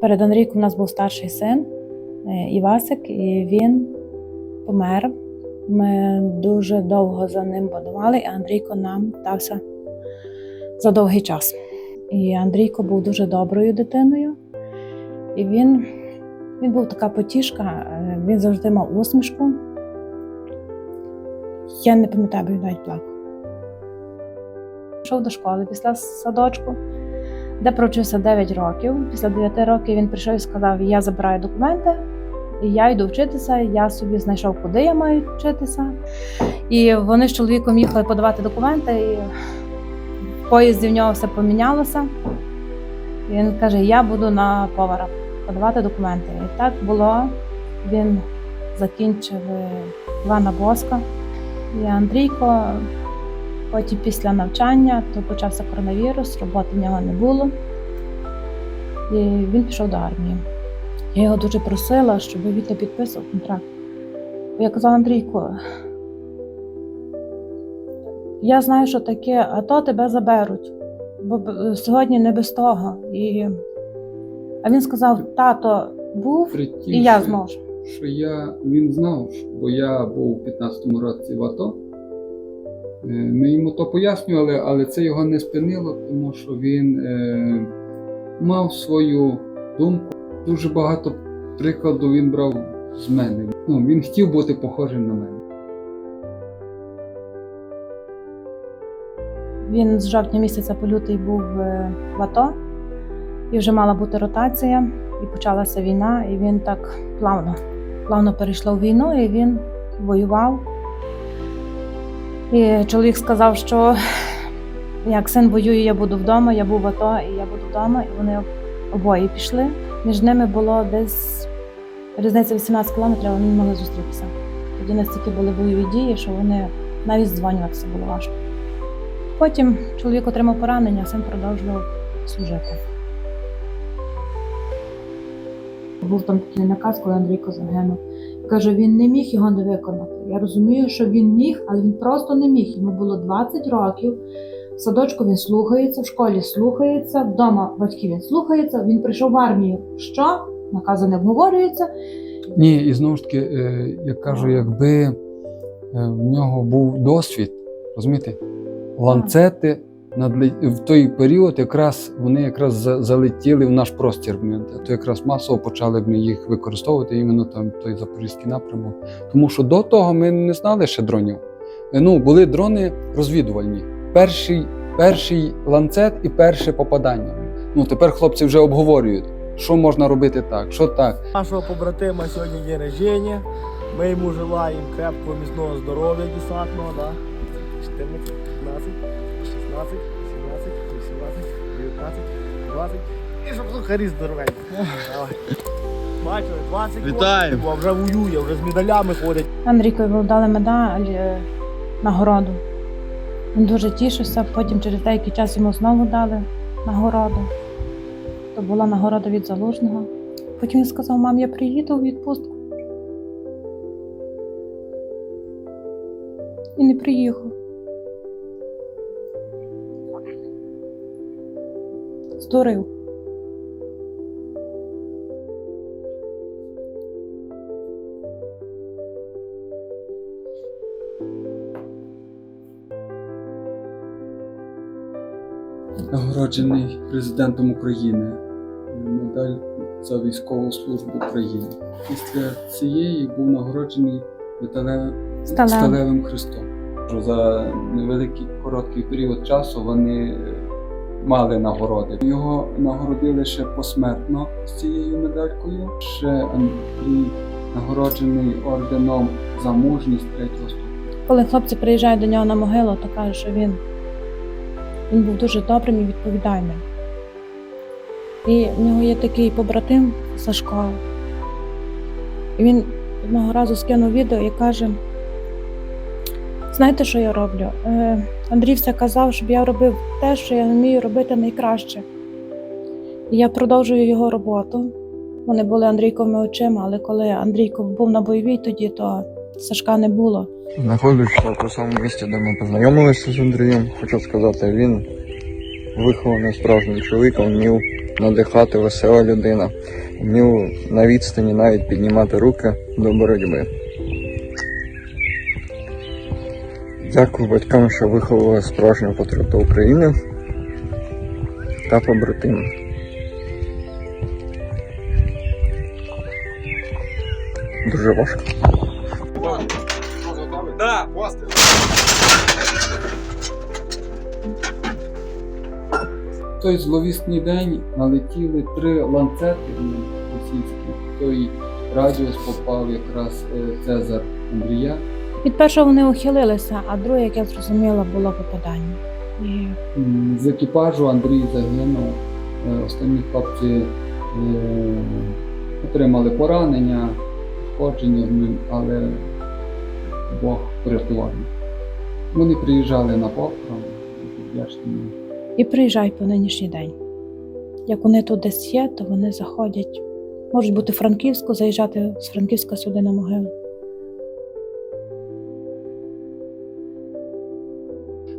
Перед Андрійком у нас був старший син е, Івасик, і він помер. Ми дуже довго за ним подавали, і Андрійко нам дався за довгий час. І Андрійко був дуже доброю дитиною. І він, він був така потішка, е, він завжди мав усмішку. Я не пам'ятаю, він навіть плакав. Пішов до школи після садочку, де провчився 9 років. Після 9 років він прийшов і сказав: Я забираю документи, і я йду вчитися. Я собі знайшов, куди я маю вчитися. І вони з чоловіком їхали подавати документи, і в поїзді в нього все помінялося. І він каже: Я буду на повара подавати документи. І так було. Він закінчив Івана Боска. І Андрійко потім після навчання то почався коронавірус, роботи в нього не було. І він пішов до армії. Я його дуже просила, щоб він не підписував контракт. Я казала Андрійко, я знаю, що таке, а то тебе заберуть. Бо сьогодні не без того. І... А він сказав: тато був, При і я зможу. Що я він знав, бо я був у 15-му році в АТО. Е, Ми йому то пояснювали, але це його не спинило, тому що він е, мав свою думку. Дуже багато прикладів він брав з мене. Ну, він хотів бути похожим на мене. Він з жовтня місяця по лютий був е, в АТО, і вже мала бути ротація, і почалася війна, і він так плавно, плавно перейшло в війну, і він воював. І чоловік сказав, що як син воює, я буду вдома, я був в АТО, і я буду вдома, і вони обоє пішли. Між ними було десь різниця 18 кілометрів, вони не могли зустрітися. Тоді настільки були бойові дії, що вони навіть здзвонюватися було важко. Потім чоловік отримав поранення, син продовжував служити. Був там такий наказ, коли Андрійко загинув. Каже, він не міг його не виконати. Я розумію, що він міг, але він просто не міг. Йому було 20 років. В садочку він слухається, в школі слухається, вдома батьків він слухається. Він прийшов в армію. Що? Накази не обговорюються. Ні, і знову ж таки, е, я кажу, якби е, в нього був досвід, розумієте, ланцети в той період якраз вони якраз за- залетіли в наш простір. То якраз масово почали б їх використовувати іменно там той запорізький напрямок. Тому що до того ми не знали ще дронів. Е, Ну, були дрони розвідувальні. Перший, перший ланцет і перше попадання. Ну, тепер хлопці вже обговорюють, що можна робити так, що так. Нашого побратима сьогодні день рождения. Ми йому желаємо крепкого міцного здоров'я десантного, да? 14, 15, 16, 17, 18, 19, 20. І щоб сухарі здоровенькі. Бачили, 20 Вітаю. років, а вже воює, вже з медалями ходить. Андрійкові дали медаль е, нагороду. Він дуже тішився, потім через деякий час йому знову дали нагороду. То була нагорода від залужного. Потім він сказав, мам, я приїду у відпустку. І не приїхав. Здурив. нагороджений президентом України. Медаль за військову службу України. Після цієї був нагороджений металевим Сталевим. сталевим хрестом. За невеликий короткий період часу вони мали нагороди. Його нагородили ще посмертно з цією медалькою. Ще Андрій нагороджений орденом за мужність третього ступеня. Коли хлопці приїжджають до нього на могилу, то кажуть, що він, він був дуже добрим і відповідальним. І в нього є такий побратим Сашко. І він одного разу скинув відео і каже: знаєте, що я роблю? Е, Андрій все казав, щоб я робив те, що я вмію робити найкраще. І я продовжую його роботу. Вони були Андрійковими очима, але коли Андрійко був на бойовій тоді, то Сашка не було. Знаходжуся в тому самому місці, де ми познайомилися з Андрієм. Хочу сказати, він вихований справжній чоловік, вмів надихати весела людина, вмів на відстані навіть піднімати руки до боротьби. Дякую батькам, що виховували справжнього патріота України та побратима. Дуже важко. В той зловісний день налетіли три ланцети російські. В той радіус попав якраз е, Цезар Андрія. Від першого вони ухилилися, а друге, як я зрозуміла, було попадання. І З екіпажу Андрій загинув. Е, Останні хлопці е, отримали поранення, входження в ним, але Бог врятував. Вони приїжджали на похорон, І приїжджай по нинішній день. Як вони тут десь є, то вони заходять. Можуть бути в Франківську, заїжджати з Франківська сюди на могилу.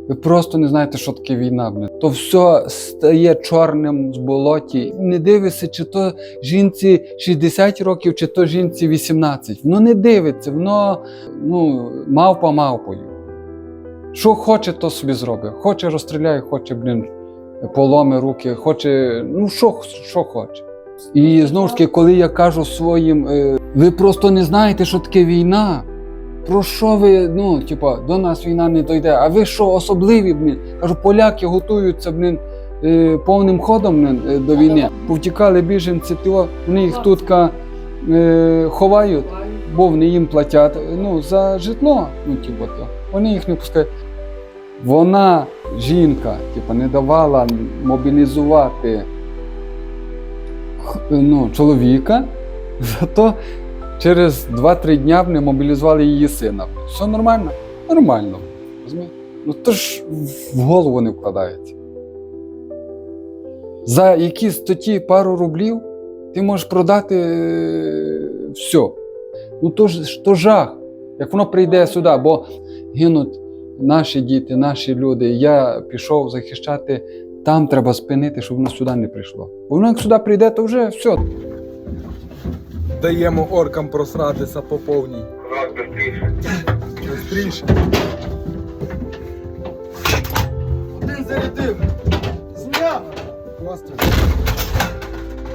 Ви просто не знаєте, що таке війна. То все стає чорним з болоті. Не дивишся, чи то жінці 60 років, чи то жінці 18. Воно не дивиться, воно ну, мавпа мавпою. Що хоче, то собі зробить. Хоче розстріляє, хоче, блін, поломи руки, хоче, ну що, що хоче. І знову ж таки, коли я кажу своїм, е, ви просто не знаєте, що таке війна. Про що ви, ну, типа, до нас війна не дойде, а ви що особливі, блін? Кажу, поляки готуються, блін, е, повним ходом блін, е, до війни. Повтікали біженці, то вони їх тут е, ховають, бо вони їм платять ну, за житло. Ну, типу, то. Вони їх не пускають. Вона, жінка, типу, не давала мобілізувати ну, чоловіка, зато через 2-3 дня вони мобілізували її сина. Все нормально? Нормально. Ну то ж в голову не вкладається. За якісь тоді пару рублів ти можеш продати е, все. Ну то ж то жах. Як воно прийде сюди, бо гинуть наші діти, наші люди. Я пішов захищати, там треба спинити, щоб воно сюди не прийшло. Бо воно як сюди прийде, то вже все. Даємо оркам просратися по повній. Бистріше. Один зарядив. Зняв.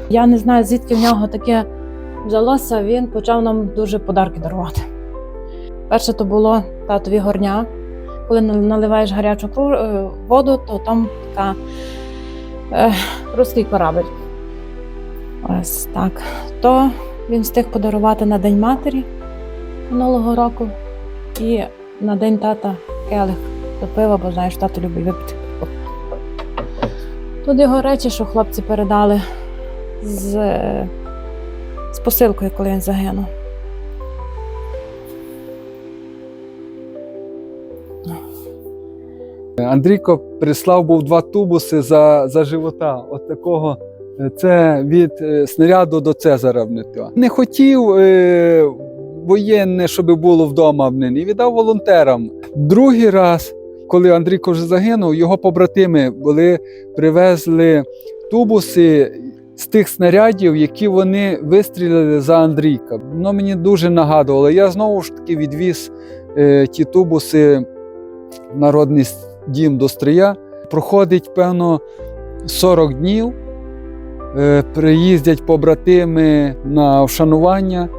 Я не знаю, звідки в нього таке взялося. Він почав нам дуже подарки дарувати. Перше то було татові горня. Коли наливаєш гарячу кру- е, воду, то там така е, русський корабель. Ось так. То він встиг подарувати на День матері минулого року і на День тата келих до пива, бо знаєш, тато любить випити. Тут його речі, що хлопці передали з, з посилкою, коли він загинув. Андрійко прислав був два тубуси за, за живота. От такого. Е, Це від е, снаряду до Цезара. блін, то. Не хотів е, воєнне, щоб було вдома блін, і віддав волонтерам. Другий раз, коли Андрійко вже загинув, його побратими були, привезли тубуси з тих снарядів, які вони вистрілили за Андрійка. Воно мені дуже нагадувало. Я знову ж таки відвіз е, ті тубуси в народний дім до Стрия. Проходить, певно, 40 днів. Е, Приїздять побратими на вшанування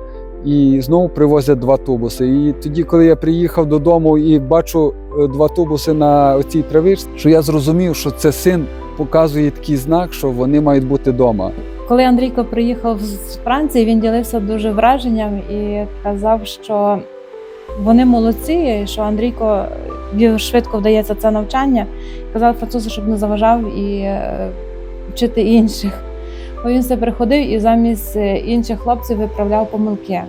і знову привозять два тубуси. І тоді, коли я приїхав додому і бачу е, два тубуси на цій травичці, що я зрозумів, що це син показує такий знак, що вони мають бути вдома. Коли Андрійко приїхав з Франції, він ділився дуже враженням і казав, що вони молодці, що Андрійко швидко вдається це навчання. Казав французу, щоб не заважав і е, вчити інших. Бо він все приходив і замість е, інших хлопців виправляв помилки.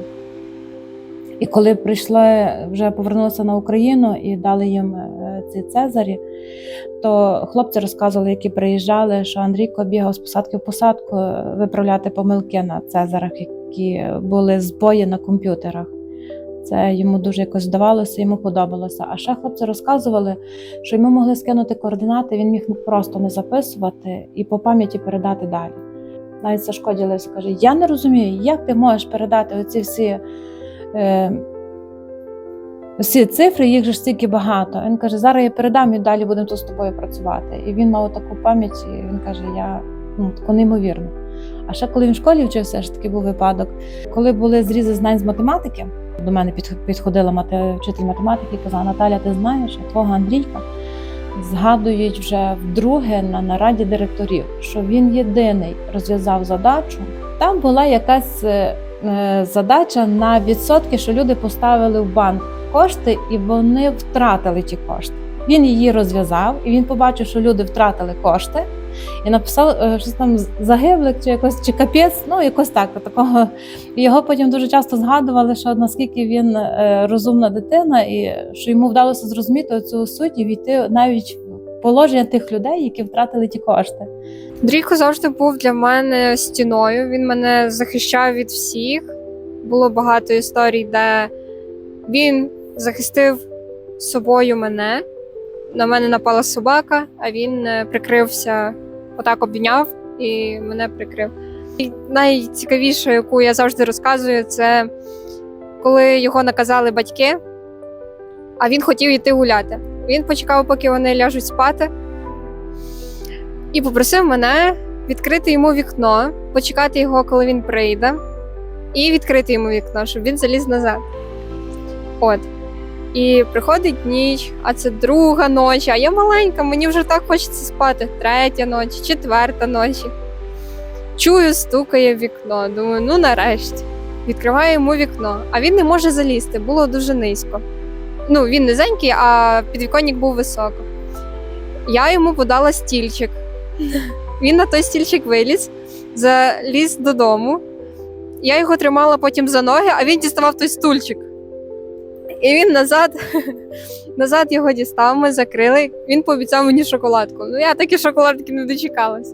І коли прийшли, вже повернулися на Україну і дали їм е, ці Цезарі, то хлопці розказували, які приїжджали, що Андрійко бігав з посадки в посадку е, виправляти помилки на Цезарах, які були збої на комп'ютерах. Це йому дуже якось здавалося, йому подобалося. А ще хлопці розказували, що йому могли скинути координати, він міг просто не записувати і по пам'яті передати далі. Навіть Сашко ділився, каже: Я не розумію, як ти можеш передати оці всі, е, всі цифри, їх же ж стільки багато. Він каже, зараз я передам і далі будемо тут з тобою працювати. І він мав таку пам'ять, і він каже, я ну, таку неймовірну. А ще коли він в школі вчився, ж таки був випадок. Коли були зрізи знань з математики, до мене підходила вчитель математики і казала: Наталя, ти знаєш, твого Андрійка згадують вже вдруге на нараді директорів, що він єдиний розв'язав задачу. Там була якась е, е, задача на відсотки, що люди поставили в банк кошти, і вони втратили ті кошти. Він її розв'язав, і він побачив, що люди втратили кошти, і написав е, щось там загиблик чи якось чи капець, ну якось так. Такого його потім дуже часто згадували, що наскільки він е, розумна дитина, і що йому вдалося зрозуміти цю суть і війти навіть в положення тих людей, які втратили ті кошти. Дрійко завжди був для мене стіною. Він мене захищав від всіх. Було багато історій, де він захистив собою мене. На мене напала собака, а він е, прикрився, отак обійняв і мене прикрив. І найцікавіше, яку я завжди розказую, це коли його наказали батьки, а він хотів йти гуляти. Він почекав, поки вони ляжуть спати, і попросив мене відкрити йому вікно, почекати його, коли він прийде, і відкрити йому вікно, щоб він заліз назад. От. І приходить ніч, а це друга ночі, а я маленька, мені вже так хочеться спати. Третя ночі, четверта ночі. Чую, стукає вікно. Думаю, ну нарешті. Відкриваю йому вікно, а він не може залізти, було дуже низько. Ну, він низенький, а підвіконник був високо. Я йому подала стільчик. Він на той стільчик виліз, заліз додому. Я його тримала потім за ноги, а він діставав той стульчик. І він назад, назад його дістав, ми закрили. Він пообіцяв мені шоколадку. Ну, я таки шоколадки не дочекалась.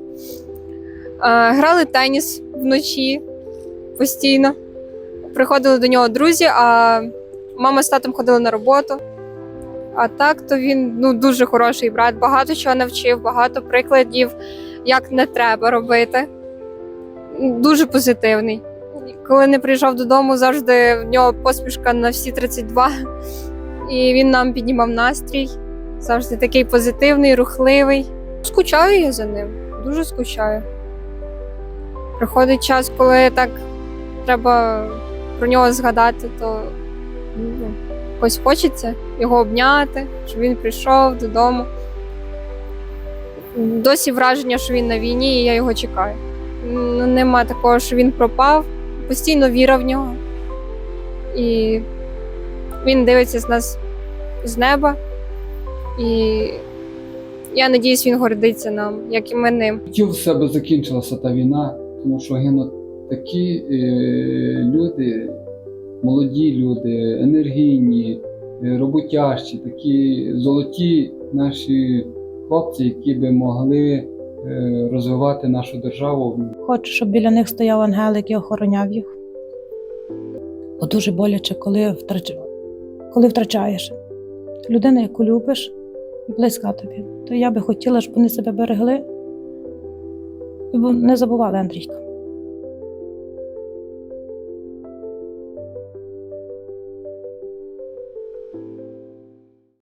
А, грали теніс вночі постійно. Приходили до нього друзі, а мама з татом ходили на роботу. А так, то він ну, дуже хороший брат, багато чого навчив, багато прикладів, як не треба робити. Дуже позитивний. Коли не приїжджав додому, завжди в нього посмішка на всі 32. І він нам піднімав настрій. Завжди такий позитивний, рухливий. Скучаю я за ним, дуже скучаю. Приходить час, коли так треба про нього згадати, то ну, якось хочеться його обняти, щоб він прийшов додому. Досі враження, що він на війні, і я його чекаю. Ну, нема такого, що він пропав, постійно віра в нього. І він дивиться з нас з неба. І я надіюсь, він гордиться нам, як і ми ним. Хотів в себе закінчилася та війна, тому що гинуть такі е, люди, молоді люди, енергійні, е, роботящі, такі золоті наші хлопці, які би могли розвивати нашу державу. Хочу, щоб біля них стояв ангелик і охороняв їх. Бо дуже боляче, коли, втрач... коли втрачаєш людину, яку любиш, і близька тобі. То я би хотіла, щоб вони себе берегли і не забували Андрійка.